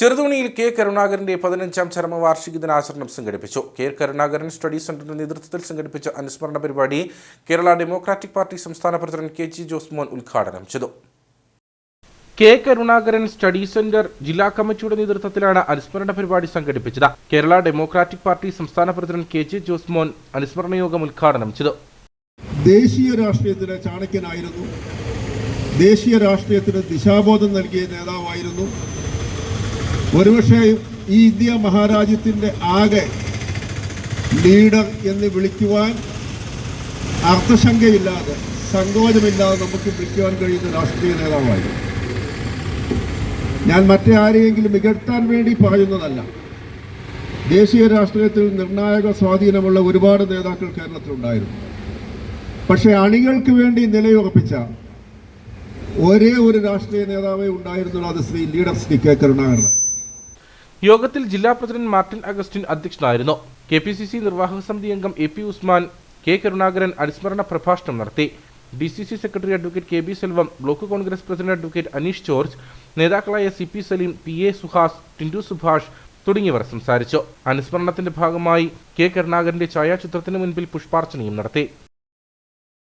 ചെറുതോണിയിൽ K കരുണാകരന്റെ പതിനഞ്ചാം ചരമവാർഷിക ദിനാചരണം സംഘടിപ്പിച്ചു. കെ കരുണാകരൻ സ്റ്റഡി സെന്ററിന്റെ നേതൃത്വത്തിൽ സംഘടിപ്പിച്ച അനുസ്മരണ പരിപാടി കേരള ഡെമോക്രാറ്റിക് പാർട്ടി സംസ്ഥാന പ്രസിഡന്റ് കെ ജി ജോസ്മോൻ ഉദ്ഘാടനം ചെയ്തു. കെ കരുണാകരൻ സ്റ്റഡി സെന്റർ ജില്ലാ കമ്മിറ്റിയുടെ നേതൃത്വത്തിലാണ് അനുസ്മരണ പരിപാടി സംഘടിപ്പിച്ചത്. കേരള ഡെമോക്രാറ്റിക് പാർട്ടി സംസ്ഥാന പ്രസിഡന്റ് കെ ജെ ജോസ്മോൻ അനുസ്മരണ യോഗം ഉദ്ഘാടനം ചെയ്തു. ദേശീയ രാഷ്ട്രീയത്തിലെ ചാണക്യനായിരുന്നു. ദേശീയ രാഷ്ട്രീയത്തിന് ദിശാബോധം നൽകിയ നേതാവായിരുന്നു ഒരുപക്ഷെ ഈ ഇന്ത്യ മഹാരാജ്യത്തിന്റെ ആകെ ലീഡർ എന്ന് വിളിക്കുവാൻ അർത്ഥശങ്കയില്ലാതെ സങ്കോചമില്ലാതെ നമുക്ക് വിളിക്കുവാൻ കഴിയുന്ന രാഷ്ട്രീയ നേതാവായിരുന്നു. ഞാൻ മറ്റേ ആരെയെങ്കിലും മികഴ്ത്താൻ വേണ്ടി പറയുന്നതല്ല. ദേശീയ രാഷ്ട്രീയത്തിൽ നിർണായക സ്വാധീനമുള്ള ഒരുപാട് നേതാക്കൾ കേരളത്തിലുണ്ടായിരുന്നു. പക്ഷേ അണികൾക്ക് വേണ്ടി നിലയുറപ്പിച്ച ഒരേ ഒരു രാഷ്ട്രീയ നേതാവേ ഉണ്ടായിരുന്നുള്ളൂ അത് ശ്രീ ലീഡർ ശ്രീ കെ കരുണാകരൻ. യോഗത്തിൽ ജില്ലാ പ്രസിഡന്റ് മാർട്ടിൻ അഗസ്റ്റിൻ അധ്യക്ഷനായിരുന്നു. കെ പി സി സി നിർവാഹക സമിതി അംഗം A P Usman K Karunakaran അനുസ്മരണ പ്രഭാഷണം നടത്തി. D C C secretary advocate K B Selvam block Congress president advocate Aneesh George നേതാക്കളായ C P Saleem P A Suhas Tindu Subhash തുടങ്ങിയവർ സംസാരിച്ചു. അനുസ്മരണത്തിന്റെ ഭാഗമായി കെ കരുണാകരന്റെ ഛായാചിത്രത്തിന് മുൻപിൽ പുഷ്പാർച്ചനയും നടത്തി.